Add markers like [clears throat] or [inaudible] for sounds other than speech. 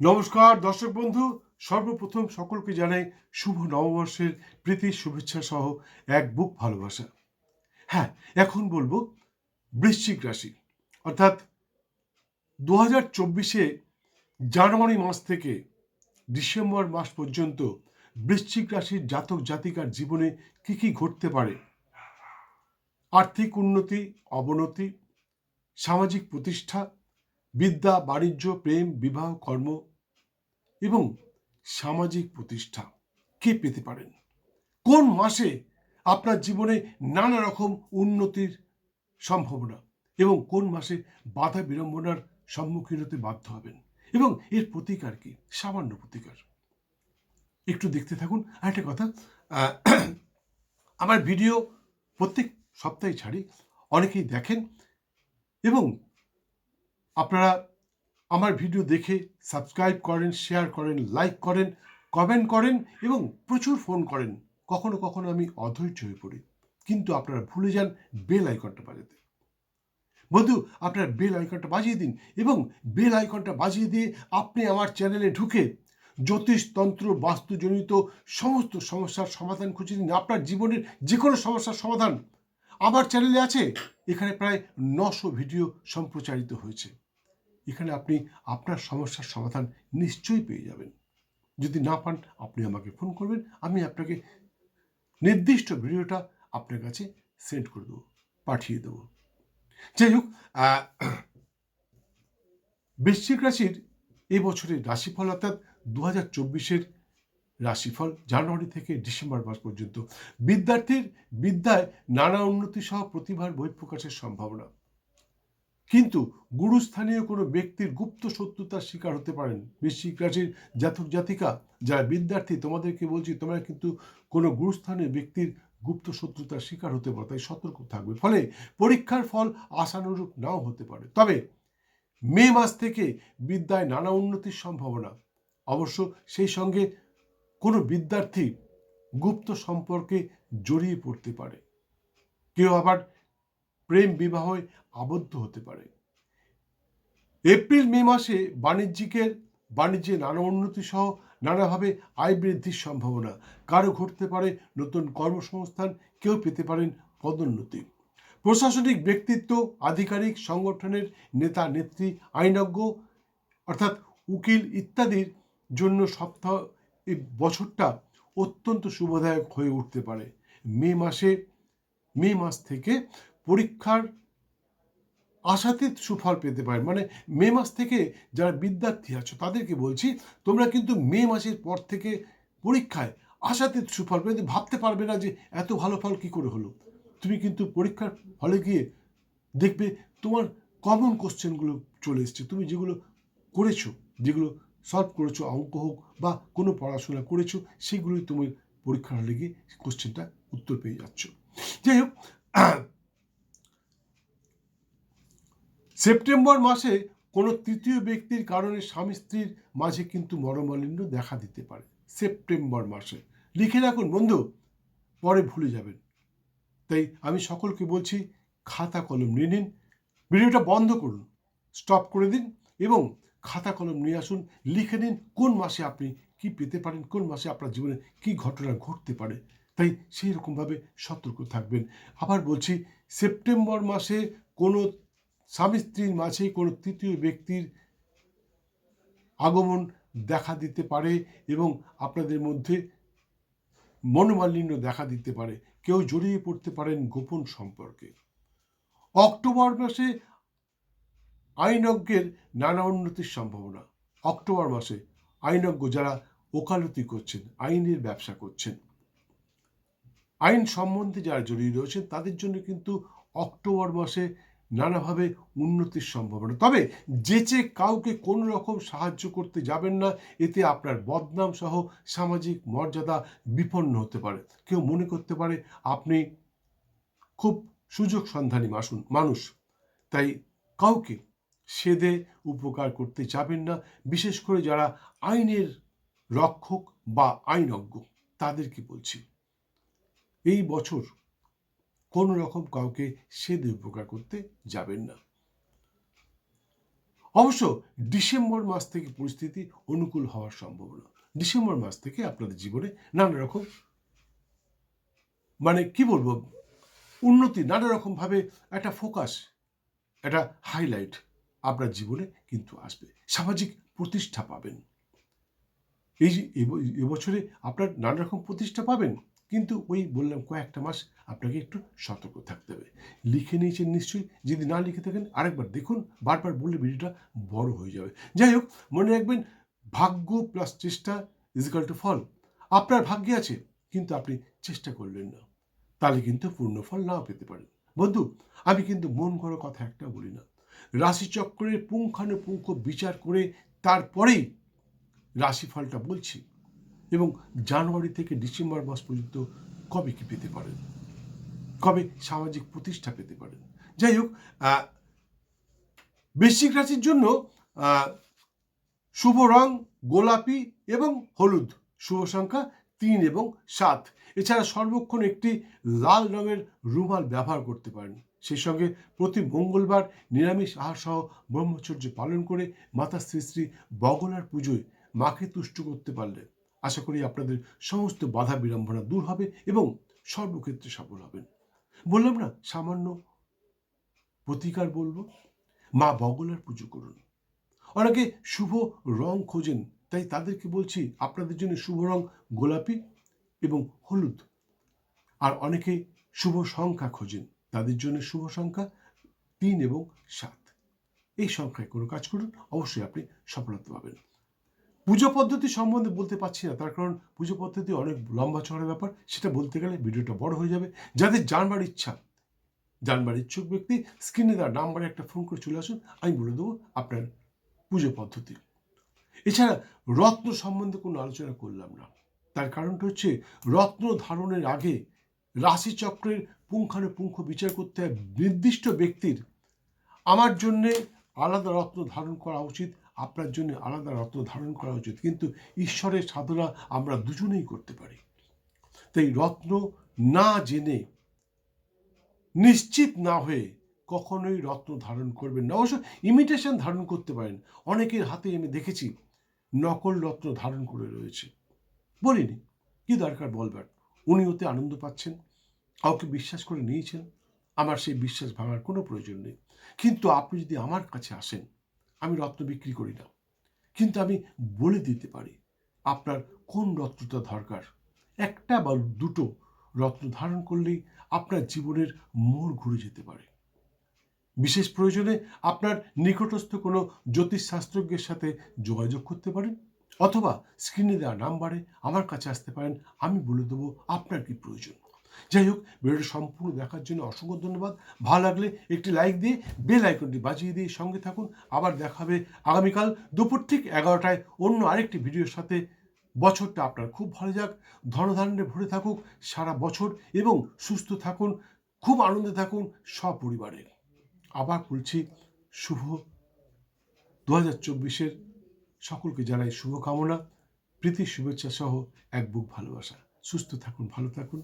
নমস্কার, দর্শক বন্ধু, সর্বপ্রথম সকলকে জানাই শুভ নববর্ষের প্রীতি, শুভেচ্ছা সহ এক বুক ভালোবাসা। হ্যাঁ এখন বলব বৃশ্চিক রাশি। অর্থাৎ দু হাজার চব্বিশে জানুয়ারি মাস থেকে ডিসেম্বর মাস পর্যন্ত বৃশ্চিক রাশির জাতক জাতিকার জীবনে কি কি ঘটতে পারে? আর্থিক উন্নতি, অবনতি, সামাজিক প্রতিষ্ঠা, বিদ্যা, বাণিজ্য, প্রেম, বিবাহ, কর্ম এবং সামাজিক প্রতিষ্ঠা কে পেতে পারেন? কোন মাসে আপনার জীবনে নানা রকম উন্নতির সম্ভাবনা এবং কোন মাসে বাধা বিড়ম্বনার সম্মুখীন হতে বাধ্য হবেন? এবং এর প্রতিকার কি? সামান্য প্রতিকার। একটু দেখতে থাকুন। আরেকটা কথা [clears throat] আমার ভিডিও প্রত্যেক সপ্তাহে ছাড়ি, অনেকেই দেখেন এবং আপনারা আমার ভিডিও দেখে সাবস্ক্রাইব করেন, শেয়ার করেন, লাইক করেন, কমেন্ট করেন এবং প্রচুর ফোন করেন। কখনো কখনো আমি অধৈর্য হয়ে পড়ি। কিন্তু আপনারা ভুলে যান বেল আইকনটা বাজাতে। বন্ধু, আপনার বেল আইকনটা বাজিয়ে দিন এবং বেল আইকনটা বাজিয়ে দিয়ে আপনি আমার চ্যানেলে ঢুকে জ্যোতিষতন্ত্র বাস্তুজনিত সমস্ত সমস্যার সমাধান খুঁজে নিন। আপনার জীবনের যে কোনো সমস্যার সমাধান আমার চ্যানেলে আছে। এখানে প্রায় নশো ভিডিও সম্প্রচারিত হয়েছে। এখানে আপনি আপনার সমস্যার সমাধান নিশ্চয়ই পেয়ে যাবেন। যদি না পান, আপনি আমাকে ফোন করবেন, আমি আপনাকে নির্দিষ্ট ভিডিওটা আপনার কাছে সেন্ড করে দেবো, পাঠিয়ে দেবো। যাই হোক বৃশ্চিক রাশির এই বছরের রাশিফল অর্থাৎ দু হাজার চব্বিশের রাশিফল জানুয়ারি থেকে ডিসেম্বর মাস পর্যন্ত। বিদ্যার্থীর বিদ্যায় নানা উন্নতি সহ প্রতিভার বহিঃপ্রকাশের সম্ভাবনা। কিন্তু গুরুস্থানীয় কোনো ব্যক্তির গুপ্ত শত্রুতার শিকার হতে পারেন। বৃশ্চিক রাশির জাতক জাতিকা, যারা বিদ্যার্থী, তোমাদেরকে বলছি, তোমরা কিন্তু কোনো গুরুস্থানীয় ব্যক্তির গুপ্ত শত্রুতার শিকার হতে পারো, তাই সতর্ক থাকবে। ফলে পরীক্ষার ফল আশানুরূপ নাও হতে পারে। তবে মে মাস থেকে বিদ্যায় নানা উন্নতির সম্ভাবনা। অবশ্য সেই সঙ্গে কোনো বিদ্যার্থী গুপ্ত সম্পর্কে জড়িয়ে পড়তে পারে। কেউ আবার প্রেম বিবাহে আবদ্ধ হতে পারে। এপ্রিল, মে মাসে বাণিজ্যিকের, বাণিজ্যে নানা উন্নতি সহ নানাভাবে আয় বৃদ্ধির সম্ভাবনা। কারও ঘটতে পারে নতুন কর্মসংস্থান, কেউ পেতে পারেন পদোন্নতি। প্রশাসনিক ব্যক্তিত্ব, আধিকারিক, সংগঠনের নেতা, নেত্রী, আইনজ্ঞ, অর্থাৎ উকিল ইত্যাদির জন্য সপ্তাহ, এই বছরটা অত্যন্ত শুভদায়ক হয়ে উঠতে পারে। মে মাসে, মে মাস থেকে পরীক্ষার আশাতীত সুফল পেতে পারেন। মানে মে মাস থেকে যারা বিদ্যার্থী আছো, তাদেরকে বলছি, তোমরা কিন্তু মে মাসের পর থেকে পরীক্ষায় আশাতীত সুফল পেতে ভাবতে পারবে না যে এত ভালো ফল কী করে হলো, তুমি কিন্তু পরীক্ষার হলে গিয়ে দেখবে তোমার কমন কোশ্চেনগুলো চলে এসছে। তুমি যেগুলো করেছ, যেগুলো সলভ করেছ, অঙ্ক হোক বা কোনো পড়াশোনা করেছ, সেগুলোই তুমি পরীক্ষার হলে গিয়ে কোশ্চেনটা উত্তর পেয়ে যাচ্ছ। যাই হোক সেপ্টেম্বর মাসে কোনো তৃতীয় ব্যক্তির কারণে স্বামী স্ত্রীর মাঝে কিন্তু মরমালিন্য দেখা দিতে পারে। সেপ্টেম্বর মাসে। লিখে রাখুন, বন্ধু, পরে ভুলে যাবেন। তাই আমি সকলকে বলছি, খাতা কলম নিয়ে নিন, ভিডিওটা বন্ধ করুন স্টপ করে দিন এবং খাতা কলম নিয়ে আসুন, লিখে নিন কোন মাসে আপনি কি পেতে পারেন, কোন মাসে আপনার জীবনে কি ঘটনা ঘটতে পারে। তাই সেই রকমভাবে সতর্ক থাকবেন। আবার বলছি, সেপ্টেম্বর মাসে কোনো স্বামী স্ত্রীর মাঝে কোনো তৃতীয় ব্যক্তির আগমন দেখা দিতে পারে এবং আপনাদের মধ্যে মনোমালিন্য দেখা দিতে পারে। কেউ জড়িয়ে পড়তে পারেন গোপন সম্পর্কে। অক্টোবর মাসে আইনজ্ঞের নানা উন্নতির সম্ভাবনা। অক্টোবর মাসে আইনজ্ঞ যারা ওকালতি করছেন, আইনের ব্যবসা করছেন, আইন সম্বন্ধে যারা জড়িয়ে রয়েছেন, তাদের জন্য কিন্তু অক্টোবর মাসে নানাভাবে উন্নতির সম্ভাবনা। তবে যেচে কাউকে কোনো রকম সাহায্য করতে যাবেন না, এতে আপনার বদনাম সহ সামাজিক মর্যাদা বিপন্ন হতে পারে। কেউ মনে করতে পারে আপনি খুব সুযোগ সন্ধানী মাসুন, মানুষ। তাই কাউকে সেদে উপকার করতে যাবেন না, বিশেষ করে যারা আইনের রক্ষক বা আইনজ্ঞ। তাদেরকে বলছি, এই বছর কোনো রকম কাউকে সেদে উপকার করতে যাবেন না। অবশ্য ডিসেম্বর মাস থেকে পরিস্থিতি অনুকূল হওয়ার সম্ভাবনা। ডিসেম্বর মাস থেকে আপনাদের জীবনে নানা রকম মানে কি বলব? উন্নতি নানা রকমভাবে একটা ফোকাস একটা হাইলাইট আপনার জীবনে কিন্তু আসবে। সামাজিক প্রতিষ্ঠা পাবেন। এই এবছরে আপনার নানা রকম প্রতিষ্ঠা পাবেন। কিন্তু ওই বললাম কয়েকটা মাস আপনাকে একটু সতর্ক থাকতে হবে। লিখে নিয়েছেন নিশ্চয়ই, যদি না লিখে থাকেন আরেকবার দেখুন, বারবার বললে ভিডিওটা বড় হয়ে যাবে। যাই হোক, মনে রাখবেন, ভাগ্য প্লাস চেষ্টা ইজিক্যাল টু ফল। আপনার ভাগ্যে আছে, কিন্তু আপনি চেষ্টা করলেন না। তাহলে কিন্তু পূর্ণ ফল নাও পেতে পারেন। বন্ধু, আমি কিন্তু মন করা কথা একটা বলি না। রাশিচক্রের পুঙ্খানুপুঙ্খ বিচার করে তারপরেই রাশিফলটা বলছি। এবং জানুয়ারি থেকে ডিসেম্বর মাস পর্যন্ত কবে কি পেতে পারেন? কবে সামাজিক প্রতিষ্ঠা পেতে পারেন? যাই হোক বৃশ্চিক রাশির জন্য শুভ রং, গোলাপি এবং হলুদ। শুভ সংখ্যা তিন এবং সাত। এছাড়া সর্বক্ষণ একটি লাল রঙের রুমাল ব্যবহার করতে পারেন। সেই সঙ্গে প্রতি মঙ্গলবার নিরামিষ আহার সহ ব্রহ্মচর্য পালন করে মাতা শ্রী শ্রী বগলার পুজোয় মাকে তুষ্ট করতে পারলে আশা করি আপনাদের সমস্ত বাধা বিড়ম্বনা দূর হবে এবং সর্বক্ষেত্রে সফল হবেন। বললাম না, সামান্য প্রতিকার বলব? মা বগলার পুজো করুন। অনেকে শুভ রং খোঁজেন, তাই তাদেরকে বলছি আপনাদের জন্য শুভ রং গোলাপি এবং হলুদ। আর অনেকে শুভ সংখ্যা খোঁজেন, তাদের জন্য শুভ সংখ্যা তিন এবং সাত। এই সংখ্যায় কোনো কাজ করুন, অবশ্যই আপনি সফলতা পাবেন। পুজো পদ্ধতি সম্বন্ধে বলতে পারছি না, তার কারণ পুজো পদ্ধতি অনেক লম্বা চড়া ব্যাপার, সেটা বলতে গেলে ভিডিওটা বড় হয়ে যাবে। যাদের জানবার ইচ্ছা, জানবার ইচ্ছুক ব্যক্তি স্ক্রিনে দেওয়ার নাম্বারে একটা ফোন করে চলে আসুন, আমি বলে দেবো আপনার পুজো পদ্ধতি। এছাড়া রত্ন সম্বন্ধে কোনো আলোচনা করলাম না, তার কারণটা হচ্ছে রত্ন ধারণের আগে রাশিচক্রের পুঙ্খানুপুঙ্খ বিচার করতে হয় নির্দিষ্ট ব্যক্তির। আমার জন্যে আলাদা রত্ন ধারণ করা উচিত আপনার জন্য আলাদা রত্ন ধারণ করা উচিত। কিন্তু ঈশ্বরের সাধনা আমরা দুজনেই করতে পারি। তাই রত্ন না জেনে, নিশ্চিত না হয়ে কখনোই রত্ন ধারণ করবেন না। অবশ্য ইমিটেশন ধারণ করতে পারেন। অনেকের হাতে আমি দেখেছি নকল রত্ন ধারণ করে রয়েছে। বলিনি, কি দরকার বলবার? উনি ওতে আনন্দ পাচ্ছেন, কাউকে বিশ্বাস করে নিয়েছেন। আমার সেই বিশ্বাস ভাঙার কোনো প্রয়োজন নেই। কিন্তু আপনি যদি আমার কাছে আসেন আমি রত্ন বিক্রি করি না। কিন্তু আমি বলে দিতে পারি, আপনার কোন রত্নটা দরকার? একটা বা দুটো রত্ন ধারণ করলেই আপনার জীবনের মোড় ঘুরে যেতে পারে। বিশেষ প্রয়োজনে আপনার নিকটস্থ কোনো জ্যোতিষশাস্ত্রজ্ঞের সাথে যোগাযোগ করতে পারেন, অথবা স্ক্রিনে দেওয়া নাম্বারে আমার কাছে আসতে পারেন, আমি বলে দেবো আপনার কি প্রয়োজন। যাই হোক, ভিডিওটি সম্পূর্ণ দেখার জন্য অসংখ্য ধন্যবাদ। ভালো লাগলে একটি লাইক দিয়ে বেল আইকনটি বাজিয়ে দিয়ে সঙ্গে থাকুন। আবার দেখা হবে আগামীকাল দুপুর ঠিক এগারোটায় অন্য আরেকটি ভিডিওর সাথে। বছরটা আপনার খুব ভালো যাক, ধনধান্যে ভরে থাকুক সারা বছর এবং সুস্থ থাকুন, খুব আনন্দে থাকুন সপরিবারে। আবার বলছি, শুভ দু হাজার চব্বিশের সকলকে জানাই শুভকামনা, প্রীতি, শুভেচ্ছা সহ এক বুক ভালোবাসা। সুস্থ থাকুন, ভালো থাকুন।